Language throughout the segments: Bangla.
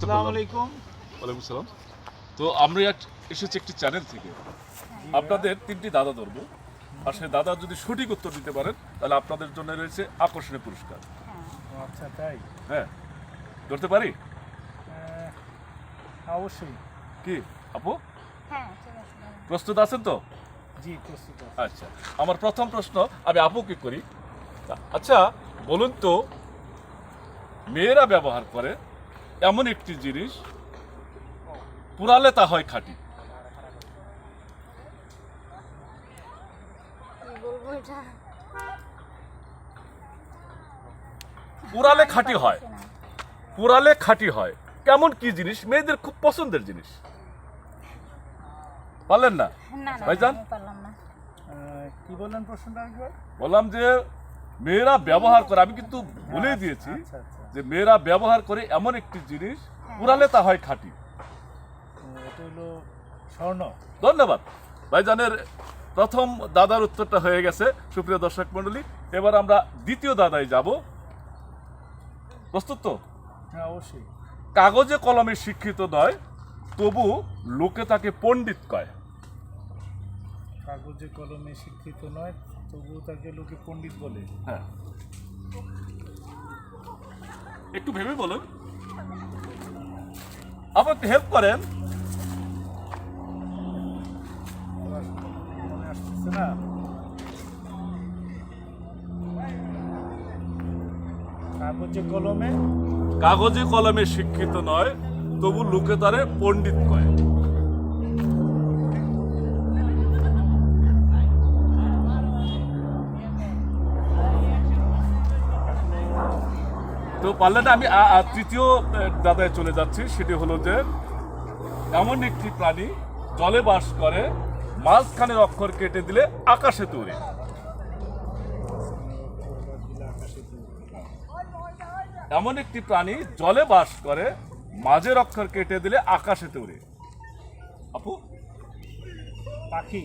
আসসালামু আলাইকুম ওয়ালাইকুম সালাম। তো আমরা এসেছি একটি চ্যানেল থেকে। আপনাদের তিনটি দাদা ধরবো। আর সেই দাদা যদি সঠিক উত্তর দিতে পারেন তাহলে আপনাদের জন্য রয়েছে আকর্ষণীয় পুরস্কার। আচ্ছা তাই? হ্যাঁ। ধরতে পারি? আহ, অবশ্যই। কি? আপু? হ্যাঁ প্রস্তুত আছেন তো? জি প্রস্তুত আচ্ছা। আমার প্রথম প্রশ্ন আমি আপুকে করি? আচ্ছা বলুন তো মেয়েরা ব্যবহার করে এমন একটি জিনিস পুরালে তা হয় খাঁটি। কি পুরালে খাঁটি হয়। পুরালে খাঁটি হয়। কেমন কি জিনিস? মেয়েদের খুব পছন্দের জিনিস। পারলেন না? না না ভাইজান? কি বললেন প্রশ্নটা বললাম যে মেয়েরা ব্যবহার করে আমি কিন্তু বলেই দিয়েছি আচ্ছা আচ্ছা। যে মেয়েরা ব্যবহার করে এমন একটি জিনিস পুরালে তা হয় খাঁটি। হলো স্বর্ণ। ধন্যবাদ। ভাইজানের প্রথম দাদার উত্তরটা হয়ে গেছে সুপ্রিয় দর্শক মন্ডলী এবার আমরা দ্বিতীয় দাদায় যাব। প্রস্তুত তো? হ্যাঁ অবশ্যই। কাগজে কলমে শিক্ষিত নয় তবু লোকে তাকে পণ্ডিত কয়। কাগজে কলমে শিক্ষিত নয় তবুও তাকে লোকে পণ্ডিত বলে। হ্যাঁ। একটু ভেবে বলুন। আমার একটু হেল্প করেন। কাগজে কলমে? কাগজে কলমে শিক্ষিত নয় তবু লোকে তারে পণ্ডিত কয়। তো পারলে না আমি তৃতীয় দাদায় চলে যাচ্ছি সেটি হলো যে এমন একটি প্রাণী জলে বাস করে মাঝখানের অক্ষর কেটে দিলে আকাশে তোরে। এমন একটি প্রাণী জলে বাস করে মাঝের অক্ষর কেটে দিলে আকাশে তোরে। আপু? পাখি।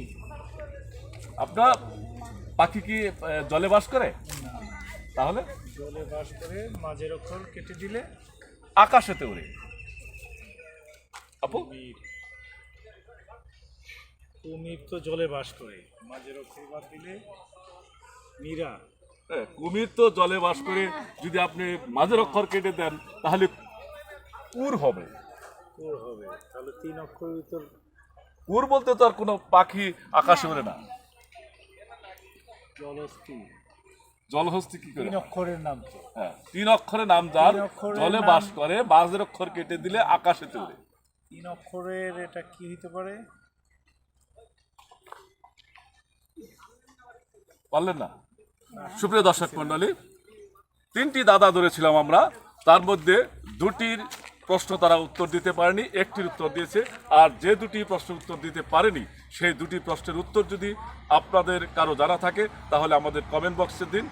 আপনার পাখি কি জলে বাস করে? তাহলে? জলে বাস করে মাঝের অক্ষর কেটে দিলে আকাশেতে ওড়ে আপু? কুমির। তো জলে বাস করে মাঝের অক্ষর বাদ দিলে মীরা। হ্যাঁ, কুমির তো জলে বাস করে যদি আপনি মাঝের অক্ষর কেটে দেন তাহলে কুর হবে। ওর হবে তাহলে তিন অক্ষর ভিতর কুর বলতে তো আর কোনো পাখি আকাশে ওড়ে না। জলস্থি জলহস্তি কি করে? অক্ষরের নাম হ্যাঁ, তিন অক্ষরে নাম যার জলে বাস করে মাঝের অক্ষর কেটে দিলে আকাশে ওড়ে তিন অক্ষরের এটা কি হতে পারে? পারলেন না? সুপ্রিয় দর্শক মন্ডলী তিনটি দাদা ধরেছিলাম আমরা তার মধ্যে দুটির প্রশ্ন তারা উত্তর দিতে পারেনি, একটির উত্তর দিয়েছে। আর যে দুটি প্রশ্ন উত্তর দিতে পারেনি, সেই দুটি প্রশ্নের উত্তর যদি আপনাদের কারও জানা থাকে, তাহলে আমাদের কমেন্ট বক্সে দিন।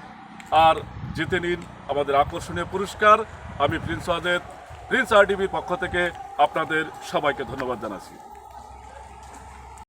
আর জিতে নিন আমাদের আকর্ষণীয় পুরস্কার। আমি প্রিন্স আজেদ, প্রিন্স আর পক্ষ থেকে আপনাদের সবাইকে ধন্যবাদ জানাচ্ছি।